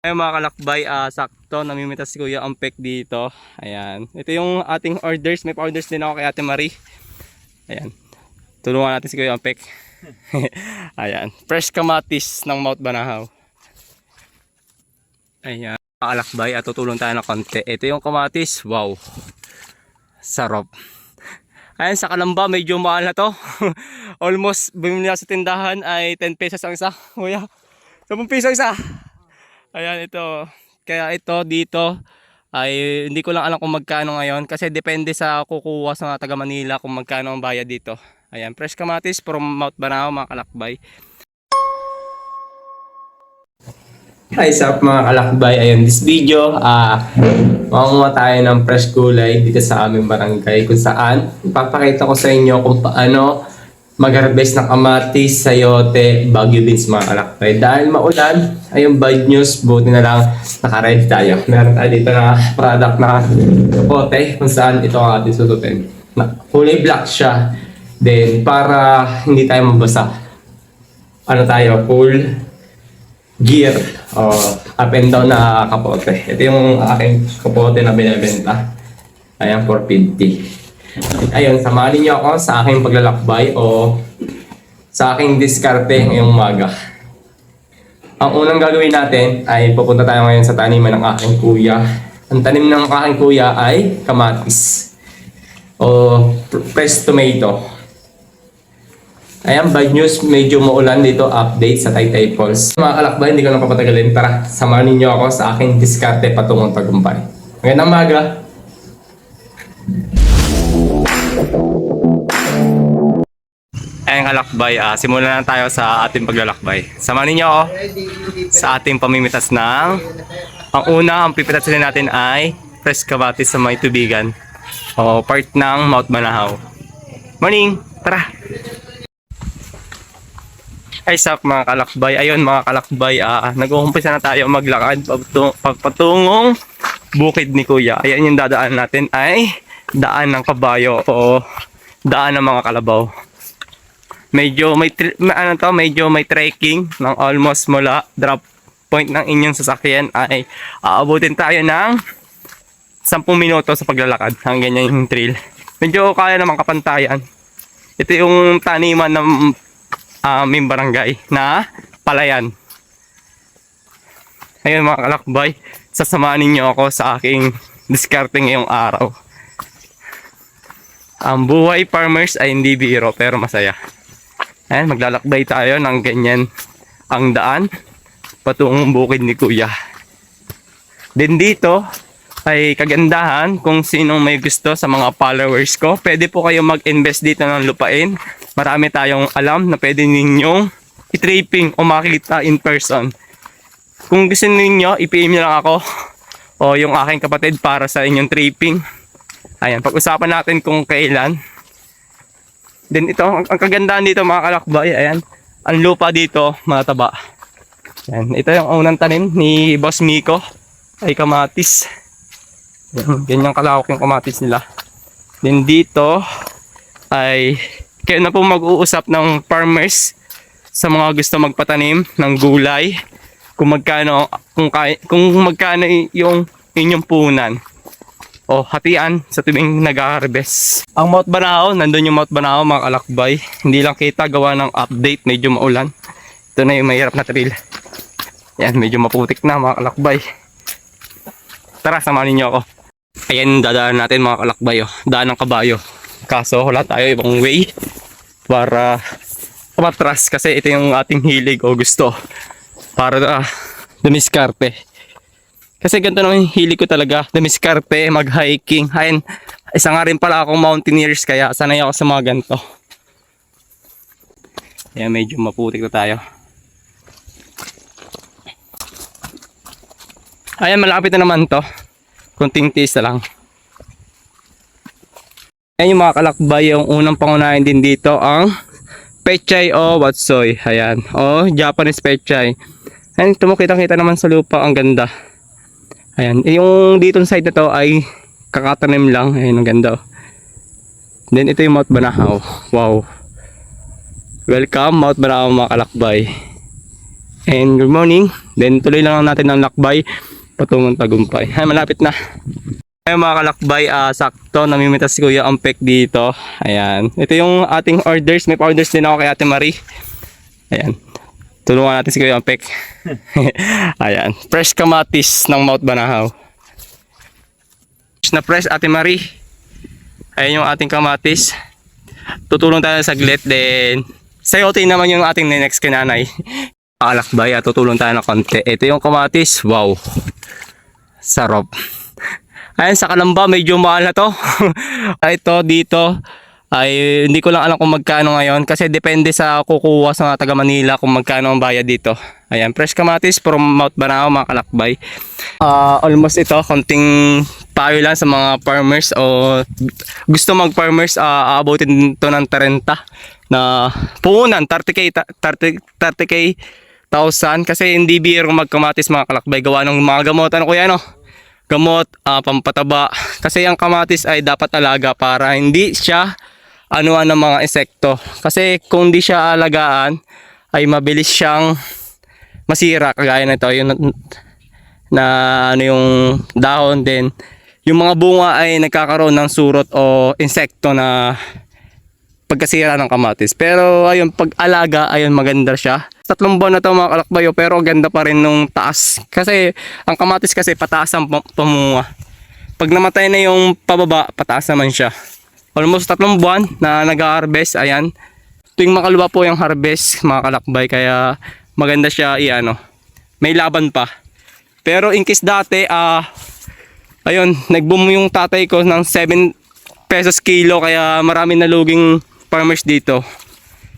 Ayun mga kalakbay, ah, sakto, namimitas si Kuya Ampek dito. Ayan. Ito yung ating orders. May orders din ako kay Ate Marie. Ayan. Tulungan natin si Kuya Ampek. Ayan. Fresh kamatis ng Mount Banahaw. Ayan. Kalakbay, at tutulong tayo ng konti. Ito yung kamatis. Wow. Sarap. Ayan, sa Kalamba, medyo mahal na to. Almost, bumili na sa tindahan ay 10 pesos ang isa. Kuya, 10 piso isa. Ayan, ito. Kaya ito dito ay hindi ko lang alam kung magkano ngayon kasi depende sa kukuha sa taga Manila kung magkano ang bayad dito. Ayan, fresh kamatis from Mount Banao, mga kalakbay. Hi, sup mga kalakbay. Ayun, this video, ah, makuha tayo ng fresh gulay dito sa aming barangay kung saan ipapakita ko sa inyo kung paano mag-harvest ng kamatis, sayote, bagyo beans mga kalakbay. Dahil maulan, ayun bad news, buti na lang naka-ready tayo. Meron tayo dito na product na pote kung saan ito ang ating susutin. Na, kulay black siya. Then, para hindi tayo mabasa, ano tayo, full gear o up and down na kapote. Ito yung aking kapote na binibenta. Ayan, 450. Ayun, samahan niyo ako sa aking paglalakbay o sa aking diskarte ngayong umaga. Ang unang gagawin natin ay pupunta tayo ngayon sa taniman ng aking kuya. Ang tanim ng aking kuya ay kamatis o fresh tomato. Ayan, bad news, medyo maulan dito, update sa Taytay Falls. Mga kalakbay, hindi ko na papatagalin. Tara, samahan ninyo ako sa aking diskarte patungong tagumpay. Magandang umaga! Ayan kalakbay, ah, simulan na tayo sa ating paglalakbay. Samahan ninyo ako sa ating pamimitas ng... Ang una, ang pipitasin natin ay fresh kamatis sa may tubigan. O part ng Mount Banahaw. Morning! Tara! Ay sak mga kalakbay. Ayun mga kalakbay, ah, nag-uumpisa na tayo maglakad patung- pagpatungong bukid ni Kuya. Ayan yung dadaan natin ay daan ng kabayo o daan ng mga kalabaw. Medyo may, ano to, medyo may trekking ng almost mula drop point ng inyong sasakyan ay aabutin tayo ng 10 minuto sa paglalakad. Ang ganyan yung trail. Medyo kaya naman kapantayan. Ito yung taniman ng aming barangay na palayan. Ayun mga kalakbay, sasamahan ninyo ako sa aking diskarte ngayong araw. Ang buhay farmers ay hindi biro pero masaya. Ayan, maglalakbay tayo ng ganyan ang daan patungong bukid ni Kuya. Din dito ay kagandahan kung sinong may gusto sa mga followers ko. Pwede po kayo mag-invest dito ng lupain. Marami tayong alam na pwede ninyong i-traping o makita in person. Kung gusto ninyo, i-PM nyo lang ako o yung aking kapatid para sa inyong traping. Ayan, pag-usapan natin kung kailan. Then ito, ang, ang kagandahan dito mga kalakbay, ayan, ang lupa dito, mataba. Ayan, ito yung unang tanim ni Boss Miko, ay kamatis. Ayan, Ganyan kalawak yung kamatis nila. Then dito, ay kayo na po mag-uusap ng farmers sa mga gusto magpatanim ng gulay kung magkano kung kung magkano yung inyong punan o hatian sa tuwing nag-harvest. Ang Mount Banao, nandun yung Mount Banao mga kalakbay. Hindi lang kita gawa ng update, medyo maulan. Ito na yung mahirap na trail. Yan, medyo maputik na mga kalakbay. Tara, samahan ninyo ako. Ayan, dadaan natin mga kalakbay. Oh. Daan ng kabayo. Kaso, wala tayo ibang way para umatras kasi ito yung ating hilig o gusto para uh, dumiskarte. Kasi ganito naman hilig ko talaga. Dumiskarte, mag-hiking. Ayun, isa nga rin pala akong mountaineers kaya sanay ako sa mga ganito. Kaya medyo maputik na tayo. Ayan, malapit na naman to. Kunting tiis na lang. Ayan yung mga kalakbay, yung unang pangunahin din dito ang pechay o watsoy. Ayan, o Japanese pechay. Ayan, tumukita-kita naman sa lupa, ang ganda. Ayan, eh, yung dito side na to ay kakatanim lang. Ayan, ang ganda. oh. Then ito yung Mount Banahaw. Wow. Welcome Mount Banahaw mga kalakbay. And good morning. Then tuloy lang natin ang lakbay patungong tagumpay. Ay, malapit na. Ay mga kalakbay, ah, sakto, namimitas si Kuya Ampek dito. Ayan. Ito yung ating orders. May orders din ako kay Ate Marie. Ayan. Tulungan natin si Kuya Ampek. Ayan. Fresh kamatis ng Mount Banahaw. Fresh na fresh, Ate Marie. Ayan yung ating kamatis. Tutulong tayo saglit. Then, sayote naman yung ating next kinanay. Alakbay at tutulong tayo ng konti. Ito yung kamatis. Wow. Sarap. Ayan, sa Kalamba, medyo mahal na to. Ito, dito, ay hindi ko lang alam kung magkano ngayon kasi depende sa kukuha sa taga Manila kung magkano ang bayad dito. Ayan, fresh kamatis from Mount Banao, mga kalakbay. Ah, almost ito, konting payo lang sa mga farmers o gusto mag-farmers, uh, aabutin to ng 30 na puhunan, 30k, ta- 30, 30k thousand kasi hindi biro magkamatis mga kalakbay gawa ng mga gamot ano kuya no gamot ah, pampataba kasi ang kamatis ay dapat alaga para hindi siya anuan ng mga insekto kasi kung di siya alagaan ay mabilis siyang masira kagaya nito yung na, ano yung dahon din yung mga bunga ay nagkakaroon ng surot o insekto na pagkasira ng kamatis. Pero ayun, pag alaga, ayun maganda siya. Tatlong buwan na to mga kalakbayo, pero ganda pa rin nung taas. Kasi ang kamatis kasi pataas ang pam- pamunga. Pag namatay na yung pababa, pataas naman siya. Almost tatlong buwan na nag-harvest, ayan. Tuwing makaluwa po yung harvest, mga kalakbay, kaya maganda siya, i-ano. May laban pa. Pero in case dati, ah, ayun, nag-boom yung tatay ko ng 7 pesos kilo kaya marami naluging farmers dito.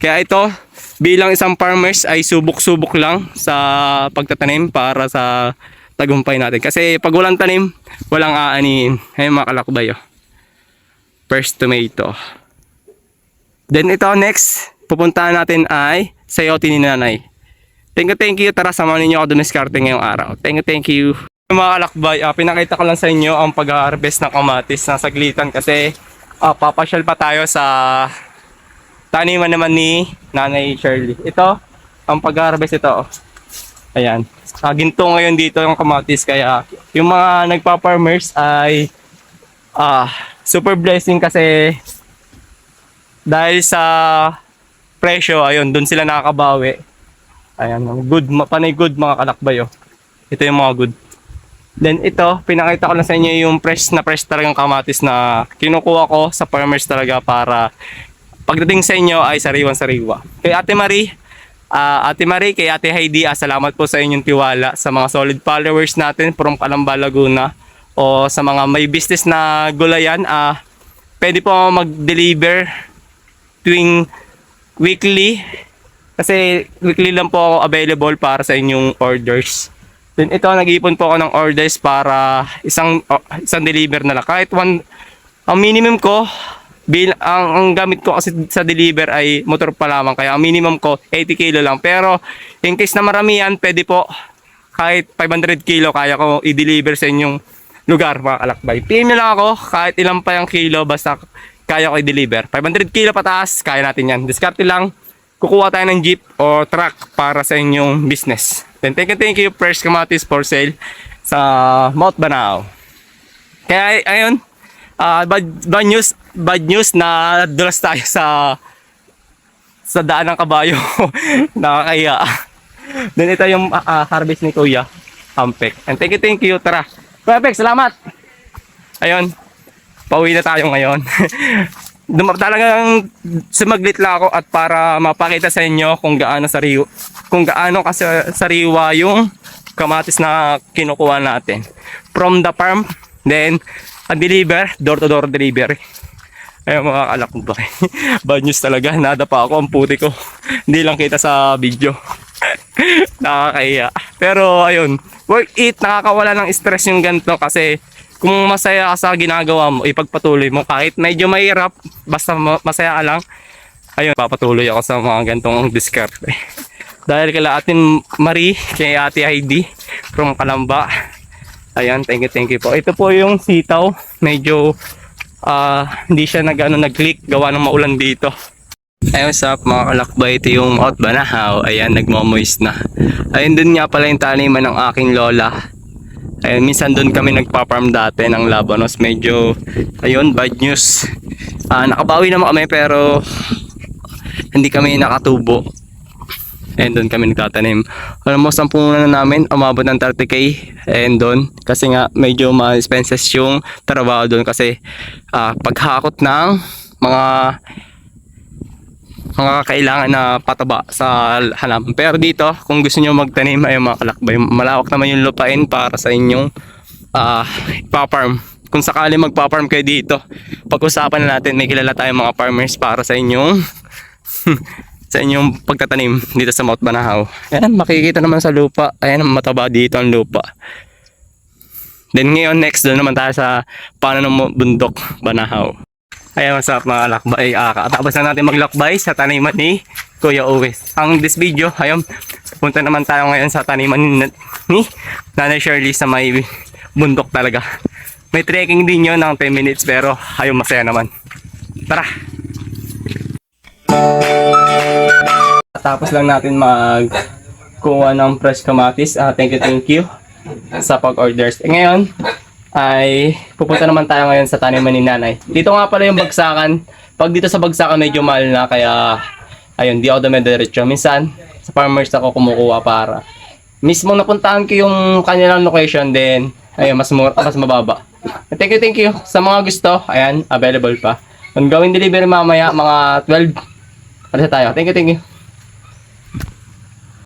Kaya ito, bilang isang farmers ay subok-subok lang sa pagtatanim para sa tagumpay natin. Kasi pag walang tanim, walang aanihin. Ayun mga kalakbay. oh. First tomato. Then ito next, pupuntahan natin ay sayote ni nanay. Thank you, thank you. Tara, samahan ninyo ako dumiskarte ngayong araw. Thank you, thank you. Mga kalakbay, ah, pinakita ko lang sa inyo ang pag-harvest ng kamatis na saglitan kasi ah, papasyal pa tayo sa taniman naman ni Nanay Shirley. Ito, ang pag-harvest ito. oh. Ayan. Ah, ginto ngayon dito yung kamatis kaya yung mga nagpa-farmers ay ah, super blessing kasi dahil sa presyo, ayun, doon sila nakakabawi. Ayan, good, panay good mga kalakbay. oh. Ito yung mga good. Then ito, pinakita ko lang sa inyo yung fresh na fresh talagang kamatis na kinukuha ko sa farmers talaga para pagdating sa inyo ay sariwan sariwa. Kay Ate Marie, ah, Ate Marie, kay Ate Heidi, ah, salamat po sa inyong tiwala sa mga solid followers natin from Calamba, Laguna o sa mga may business na gulayan, ah, pwede po mag-deliver tuwing weekly kasi weekly lang po ako available para sa inyong orders. Then ito, nag-iipon po ako ng orders para isang oh, isang deliver na lang. Kahit one, ang minimum ko, bil, ang, ang gamit ko kasi sa deliver ay motor pa lamang. Kaya ang minimum ko, 80 kilo lang. Pero in case na maramihan, pwede po kahit 500 kilo kaya ko i-deliver sa inyong lugar mga kalakbay. PM lang ako kahit ilang pa yung kilo basta kaya ko i-deliver. 500 kilo pataas, kaya natin yan. Diskarte lang, kukuha tayo ng jeep o truck para sa inyong business. Then thank you, thank you, Fresh Kamatis for sale sa Mount Banao. Kaya ayun, ah, bad, bad news, bad news na dulas tayo sa sa daan ng kabayo. Nakakaya. Then ito yung ah, harvest ni Kuya Ampek. And thank you, thank you. Tara. Ampek, salamat. Ayun. Pauwi na tayo ngayon. Dum- talagang sumaglit lang ako at para mapakita sa inyo kung gaano sariwa, kung gaano kasi sariwa yung kamatis na kinukuha natin. From the farm, then a deliver, door to door delivery. Ayun mga kalak ko ba. Bad news talaga. Nada pa ako. Ang puti ko. Hindi lang kita sa video. Nakakaya. Pero ayun. Worth it. Nakakawala ng stress yung ganito kasi kung masaya ka sa ginagawa mo, ipagpatuloy mo. Kahit medyo mahirap, basta ma- masaya ka lang. Ayun, papatuloy ako sa mga gantong diskarte. Dahil kila atin Marie, kay ate Heidi from Kalamba. Ayan, thank you, thank you po. Ito po yung sitaw. Medyo ah hindi siya nag, ano, nag-click gawa ng maulan dito. Hey, what's up mga kalakbay? Ito yung Mount Banahaw. Ayan, nagmamoist na. Ayun dun nga pala yung taniman ng aking lola. Ayun, minsan dun kami nagpa-farm dati ng labanos. Medyo, ayun, bad news. Ah, nakabawi naman kami pero hindi kami nakatubo. And doon kami nagtatanim. Alam mo, 10 na namin, umabot ng 30k. And doon, kasi nga medyo ma-expenses yung trabaho doon kasi ah, paghakot ng mga mga kailangan na pataba sa halaman. Pero dito, kung gusto nyo magtanim ay mga malawak naman yung lupain para sa inyong ah pa-farm. Kung sakali magpa-farm kayo dito, pag-usapan na natin, may kilala tayong mga farmers para sa inyong sa inyong pagtatanim dito sa Mount Banahaw. Ayan, makikita naman sa lupa. Ayan, mataba dito ang lupa. Then ngayon, next doon naman tayo sa paano ng bundok Banahaw. Ayan, up mga lakbay. Ah, katapos na natin maglakbay sa taniman ni Kuya Uwes. Ang this video, ayun, punta naman tayo ngayon sa taniman ni, ni Nanay Shirley sa may bundok talaga. May trekking din yun ng 10 minutes pero ayun, masaya naman. Tara! Tapos lang natin mag kuha ng fresh kamatis. Ah, thank you, thank you sa pag-orders. Ngayon, ay pupunta naman tayo ngayon sa taniman ni nanay. Dito nga pala yung bagsakan. Pag dito sa bagsakan medyo mahal na kaya ayun, di ako dumidiretso. Minsan, sa farmers ako kumukuha para mismo napuntahan ko yung kanilang location then ayun, mas mura, mas mababa. Thank you, thank you. Sa mga gusto, ayan, available pa. Kung gawin delivery mamaya, mga 12, alas tayo. Thank you, thank you.